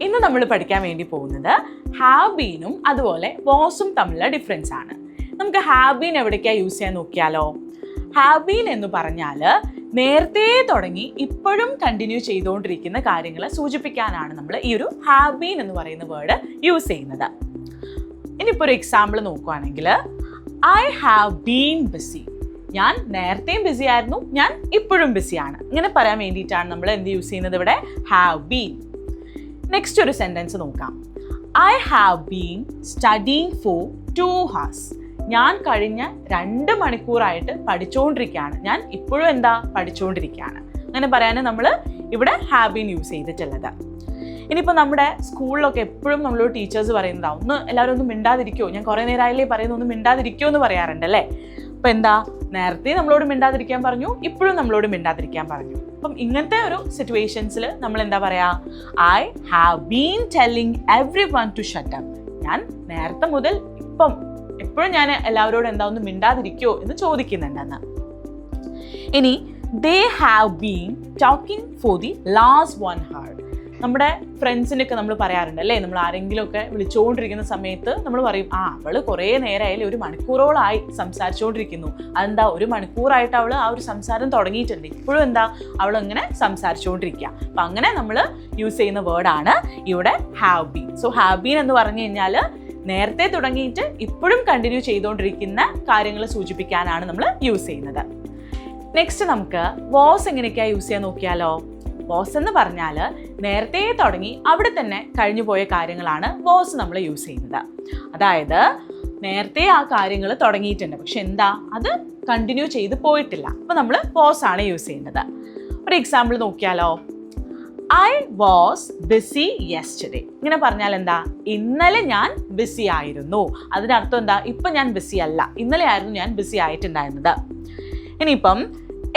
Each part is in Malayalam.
ഇന്ന് നമ്മൾ പഠിക്കാൻ വേണ്ടി പോകുന്നത് ഹാവ് ബീനും അതുപോലെ വാസും തമ്മിലുള്ള ഡിഫറൻസ് ആണ്. നമുക്ക് ഹാവ് ബീൻ എവിടേക്കാണ് യൂസ് ചെയ്യാൻ നോക്കിയാലോ? ഹാവ് ബീൻ എന്ന് പറഞ്ഞാൽ നേരത്തെ തുടങ്ങി ഇപ്പോഴും കണ്ടിന്യൂ ചെയ്തുകൊണ്ടിരിക്കുന്ന കാര്യങ്ങൾ സൂചിപ്പിക്കാനാണ് നമ്മൾ ഈ ഒരു ഹാവ് ബീൻ എന്ന് പറയുന്ന വേർഡ് യൂസ് ചെയ്യുന്നത്. ഇനിയിപ്പോൾ ഒരു എക്സാമ്പിൾ നോക്കുവാണെങ്കിൽ ഐ ഹാവ് ബീൻ ബിസി ഞാൻ നേരത്തെയും ബിസി ആയിരുന്നു ഞാൻ ഇപ്പോഴും ബിസിയാണ് ഇങ്ങനെ പറയാൻ വേണ്ടിയിട്ടാണ് നമ്മൾ എന്ത് യൂസ് ചെയ്യുന്നത് ഇവിടെ? ഹാവ് ബീൻ നെക്സ്റ്റ് ഒരു സെന്റൻസ് നോക്കാം. I have been studying for two hours ഞാൻ കഴിഞ്ഞ രണ്ട് മണിക്കൂറായിട്ട് പഠിച്ചുകൊണ്ടിരിക്കുകയാണ് ഞാൻ ഇപ്പോഴും എന്താ പഠിച്ചുകൊണ്ടിരിക്കുകയാണ് അങ്ങനെ പറയാനും നമ്മൾ ഇവിടെ ഹാവ് ബീൻ യൂസ് ചെയ്തിട്ടുള്ളത്. ഇനിയിപ്പോൾ നമ്മുടെ സ്കൂളിലൊക്കെ എപ്പോഴും നമ്മളോട് ടീച്ചേഴ്സ് പറയുന്നതാ ഒന്ന് എല്ലാവരും ഒന്ന് മിണ്ടാതിരിക്കുമോ ഞാൻ കുറേ നേരമായില്ലേ പറയുന്നു ഒന്ന് മിണ്ടാതിരിക്കുമോ എന്ന് പറയാറുണ്ടല്ലേ അപ്പോൾ അപ്പം എന്താ? നേരത്തെ നമ്മളോട് മിണ്ടാതിരിക്കാൻ പറഞ്ഞു ഇപ്പോഴും നമ്മളോട് മിണ്ടാതിരിക്കാൻ പറഞ്ഞു. അപ്പം ഇങ്ങനത്തെ ഒരു സിറ്റുവേഷൻസിൽ നമ്മൾ എന്താ പറയാ? I have been telling everyone to shut ഞാൻ നേരത്തെ മുതൽ ഇപ്പം എപ്പോഴും ഞാൻ എല്ലാവരോടും എന്താ ഒന്ന് മിണ്ടാതിരിക്കോ എന്ന് ചോദിക്കുന്നുണ്ടെന്ന്. ഇനി they have been talking for the last one hour നമ്മുടെ ഫ്രണ്ട്സിനൊക്കെ നമ്മൾ പറയാറുണ്ട് അല്ലേ? നമ്മൾ ആരെങ്കിലുമൊക്കെ വിളിച്ചുകൊണ്ടിരിക്കുന്ന സമയത്ത് നമ്മൾ പറയും ആ അവൾ കുറേ നേരമായാലും ഒരു മണിക്കൂറോളായി സംസാരിച്ചുകൊണ്ടിരിക്കുന്നു അതെന്താ ഒരു മണിക്കൂറായിട്ട് അവൾ ആ ഒരു സംസാരം തുടങ്ങിയിട്ടുണ്ട്. ഇപ്പോഴും എന്താ അവൾ ഇങ്ങനെ സംസാരിച്ചുകൊണ്ടിരിക്കുക അപ്പം അങ്ങനെ നമ്മൾ യൂസ് ചെയ്യുന്ന വേർഡാണ് ഇവിടെ have been so have been എന്ന് പറഞ്ഞു കഴിഞ്ഞാൽ നേരത്തെ തുടങ്ങിയിട്ട് ഇപ്പോഴും കണ്ടിന്യൂ ചെയ്തുകൊണ്ടിരിക്കുന്ന കാര്യങ്ങൾ സൂചിപ്പിക്കാനാണ് നമ്മൾ യൂസ് ചെയ്യുന്നത്. നെക്സ്റ്റ് നമുക്ക് വാസ് എങ്ങനെയൊക്കെയാണ് യൂസ് ചെയ്യാൻ നോക്കിയാലോ? വാസ് എന്ന് പറഞ്ഞാൽ നേരത്തെ തുടങ്ങി അവിടെ തന്നെ കഴിഞ്ഞു പോയ കാര്യങ്ങളാണ് വാസ് നമ്മൾ യൂസ് ചെയ്യുന്നത്. അതായത് നേരത്തെ ആ കാര്യങ്ങൾ തുടങ്ങിയിട്ടുണ്ട്. പക്ഷെ എന്താ? അത് കണ്ടിന്യൂ ചെയ്ത് പോയിട്ടില്ല. അപ്പോൾ നമ്മൾ വാസ് ആണ് യൂസ് ചെയ്യുന്നത്. ഒരു എക്സാമ്പിൾ നോക്കിയാലോ. ഐ വാസ് ബിസി യെസ്റ്റർഡേ ഇങ്ങനെ പറഞ്ഞാൽ എന്താ? ഇന്നലെ ഞാൻ ബിസി ആയിരുന്നു. അതിനർത്ഥം എന്താ? ഇപ്പം ഞാൻ ബിസി അല്ല. ഇന്നലെ ആയിരുന്നു ഞാൻ ബിസി ആയിട്ടുണ്ടായിരുന്നത്. ഇനിയിപ്പം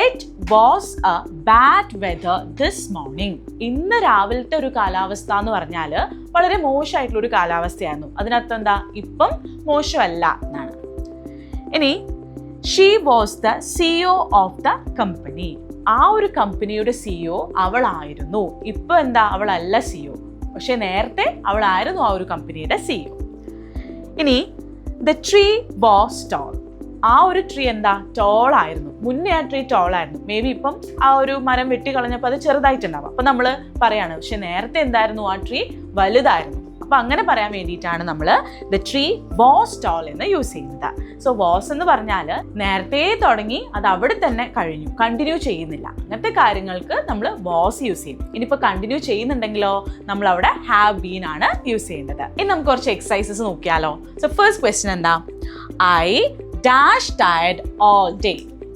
it was a bad weather this morning ഇന്ന് രാവിലത്തെ ഒരു കാലാവസ്ഥ എന്ന് പറഞ്ഞാൽ വളരെ മോശമായിട്ടുള്ള ഒരു കാലാവസ്ഥയായിരുന്നു. അതിനർത്ഥം എന്താ? ഇപ്പം മോശമല്ല എന്നാണ്. ഇനി she was the CEO of the company ആ ഒരു കമ്പനിയുടെ സിഇഒ അവളായിരുന്നു. ഇപ്പം എന്താ? അവളല്ല സിഇഒ പക്ഷെ നേരത്തെ അവളായിരുന്നു ആ ഒരു കമ്പനിയുടെ സിഇഒ ഇനി ദ ട്രീ വാസ് ടോൾ ആ ഒരു ട്രീ എന്താ? ടോൾ ആയിരുന്നു. മുന്നേ ആ ട്രീ ടോൾ ആയിരുന്നു. മേ ബി ഇപ്പം ആ ഒരു മരം വെട്ടിക്കളഞ്ഞപ്പോൾ അത് ചെറുതായിട്ടുണ്ടാവും. അപ്പം നമ്മൾ പറയാണ് പക്ഷെ നേരത്തെ എന്തായിരുന്നു ആ ട്രീ വലുതായിരുന്നു. അപ്പം അങ്ങനെ പറയാൻ വേണ്ടിയിട്ടാണ് നമ്മൾ ദ ട്രീ വാസ് ടോൾ എന്ന് യൂസ് ചെയ്യുന്നത്. സോ വാസ് എന്ന് പറഞ്ഞാൽ നേരത്തെ തുടങ്ങി അത് അവിടെ തന്നെ കഴിഞ്ഞു. കണ്ടിന്യൂ ചെയ്യുന്നില്ല. അങ്ങനത്തെ കാര്യങ്ങൾക്ക് നമ്മൾ വാസ് യൂസ് ചെയ്യും ഇനിയിപ്പോൾ കണ്ടിന്യൂ ചെയ്യുന്നുണ്ടെങ്കിലോ നമ്മൾ അവിടെ ഹാവ് ബീൻ ആണ് യൂസ് ചെയ്യേണ്ടത് ഇനി നമുക്ക് കുറച്ച് എക്സസൈസസ് നോക്കിയാലോ. സോ ഫസ്റ്റ് ക്വസ്റ്റ്യൻ എന്താ? I dash tired all day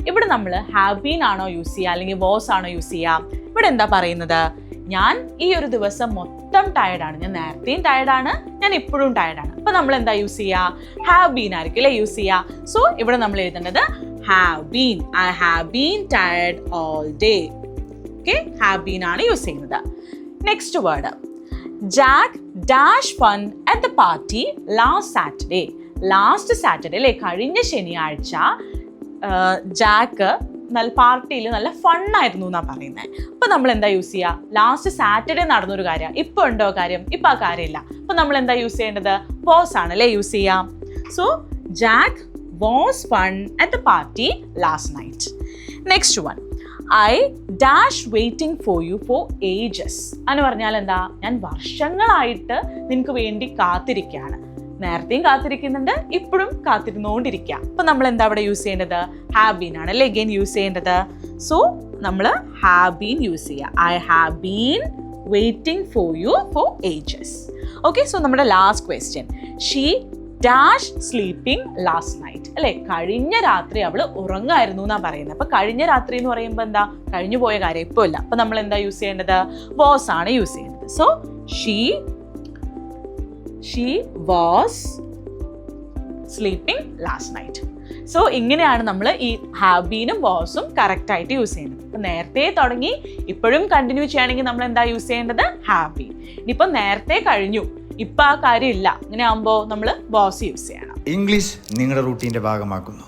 ഇവിടെ നമ്മൾ ഹാവ് ആണോ യൂസ് ചെയ്യുക അല്ലെങ്കിൽ വാസ് ആണോ യൂസ് ചെയ്യുക. ഇവിടെ എന്താ പറയുന്നത്? ഞാൻ ഈ ഒരു ദിവസം മൊത്തം ടയർഡാണ് ഞാൻ നേരത്തെയും ടയർഡാണ് ഞാൻ ഇപ്പോഴും ടയർഡാണ് അപ്പൊ നമ്മൾ എന്താ യൂസ് ചെയ്യുക? ഹാവ് ബീൻ ആയിരിക്കും അല്ലേ യൂസ് ചെയ്യുക. സോ ഇവിടെ നമ്മൾ എഴുതേണ്ടത് have been I have been tired all day okay have been ആണ് യൂസ് ചെയ്യുന്നത്. Next word Jack dash fun at the party last Saturday last Saturday അല്ലേ കഴിഞ്ഞ ശനിയാഴ്ച ജാക്ക് നല്ല പാർട്ടിയിൽ നല്ല ഫണ്ണായിരുന്നു എന്നാണ് പറയുന്നത് അപ്പോൾ നമ്മൾ എന്താ യൂസ് ചെയ്യുക ലാസ്റ്റ് സാറ്റർഡേ നടന്നൊരു കാര്യം. ഇപ്പോൾ ഉണ്ടോ കാര്യം? ഇപ്പോൾ ആ കാര്യമില്ല. അപ്പോൾ നമ്മൾ എന്താ യൂസ് ചെയ്യേണ്ടത്? പോസ് ആണ് അല്ലേ യൂസ് ചെയ്യാം? So Jack was fun at the party last night next one I dash waiting for you for ages എന്ന് പറഞ്ഞാൽ എന്താ? ഞാൻ വർഷങ്ങളായിട്ട് നിനക്ക് വേണ്ടി കാത്തിരിക്കുകയാണ് നേരത്തെയും കാത്തിരിക്കുന്നുണ്ട് ഇപ്പോഴും കാത്തിരുന്നുകൊണ്ടിരിക്കുക. അപ്പൊ നമ്മൾ എന്താ അവിടെ യൂസ് ചെയ്യേണ്ടത്? ഹാവ് ബീൻ ആണ് അല്ലേ അഗെയിൻ യൂസ് ചെയ്യേണ്ടത്? സോ നമ്മൾ ഹാവ് ബീൻ യൂസ് ചെയ്യുക. I have been waiting for you for ages okay so നമ്മുടെ last question she dash sleeping last night അല്ലെ? കഴിഞ്ഞ രാത്രി അവൾ ഉറങ്ങായിരുന്നു എന്നാ പറയുന്നത്. അപ്പൊ കഴിഞ്ഞ രാത്രി എന്ന് പറയുമ്പോൾ എന്താ? കഴിഞ്ഞു പോയ കാര്യം ഇപ്പോൾ ഇല്ല. അപ്പൊ നമ്മൾ എന്താ യൂസ് ചെയ്യേണ്ടത്? വാസ് ആണ് യൂസ് ചെയ്യേണ്ടത്. So she she was sleeping last night so ഇങ്ങനെയാണ് നമ്മൾ ഈ ഹാബീനും ബീനും വാസും കറക്റ്റായിട്ട് യൂസ് ചെയ്യുന്നത്. അപ്പം നേരത്തെ തുടങ്ങി ഇപ്പോഴും കണ്ടിന്യൂ ചെയ്യുകയാണെങ്കിൽ നമ്മൾ എന്താ യൂസ് ചെയ്യേണ്ടത്? ഹാബി ഇനിയിപ്പോൾ ഇനിയിപ്പം നേരത്തെ കഴിഞ്ഞു. ഇപ്പം ആ കാര്യമില്ല. ഇങ്ങനെ ആകുമ്പോൾ നമ്മൾ വാസ് യൂസ് ചെയ്യണം. ഇംഗ്ലീഷ് നിങ്ങളുടെ റൂട്ടീന്റെ ഭാഗമാക്കുന്നു.